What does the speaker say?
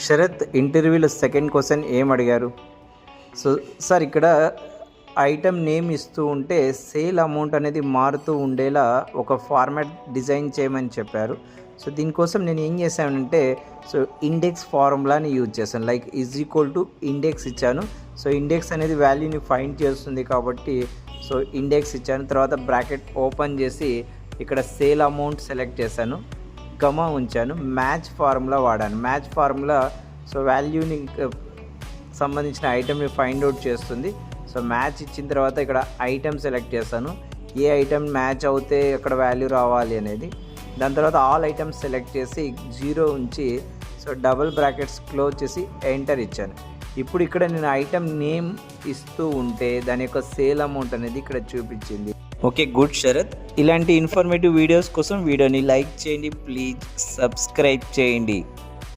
శరత్ ఇంటర్వ్యూలో second question ఏం అడిగారు? సో సార్ ఇక్కడ ఐటమ్ నేమ్ ఇస్తూ ఉంటే సేల్ అమౌంట్ అనేది మారుతూ ఉండేలా ఒక ఫార్మాట్ డిజైన్ చేయమని చెప్పారు. సో దీనికోసం నేను ఏం చేశానంటే సో ఇండెక్స్ ఫార్ములాని యూజ్ చేశాను. Like is equal to index ఇచ్చాను. సో ఇండెక్స్ అనేది వాల్యూని ఫైండ్ చేస్తుంది కాబట్టి సో ఇండెక్స్ ఇచ్చాను. తర్వాత బ్రాకెట్ ఓపెన్ చేసి ఇక్కడ సేల్ అమౌంట్ సెలెక్ట్ చేశాను. గమ ఉంచాను. మ్యాచ్ ఫార్ములా వాడాను. మ్యాచ్ ఫార్ములా సో వాల్యూని సంబంధించిన ఐటమ్ని ఫైండ్ అవుట్ చేస్తుంది. సో మ్యాచ్ ఇచ్చిన తర్వాత ఇక్కడ ఐటమ్ సెలెక్ట్ చేస్తాను. ఏ ఐటమ్ మ్యాచ్ అవుతే అక్కడ వాల్యూ రావాలి అనేది. దాని తర్వాత ఆల్ ఐటమ్స్ సెలెక్ట్ చేసి జీరో ఉంచి సో డబుల్ బ్రాకెట్స్ క్లోజ్ చేసి ఎంటర్ ఇచ్చాను. ఇప్పుడు ఇక్కడ నేను ఐటమ్ నేమ్ ఇస్తూ ఉంటే దాని యొక్క సేల్ అమౌంట్ అనేది ఇక్కడ చూపించింది. Okay good Sharath. ఇలాంటి ఇన్ఫర్మేటివ్ వీడియోస్ కోసం వీడియోని లైక్ చేయండి ప్లీజ్ సబ్స్క్రైబ్ చేయండి.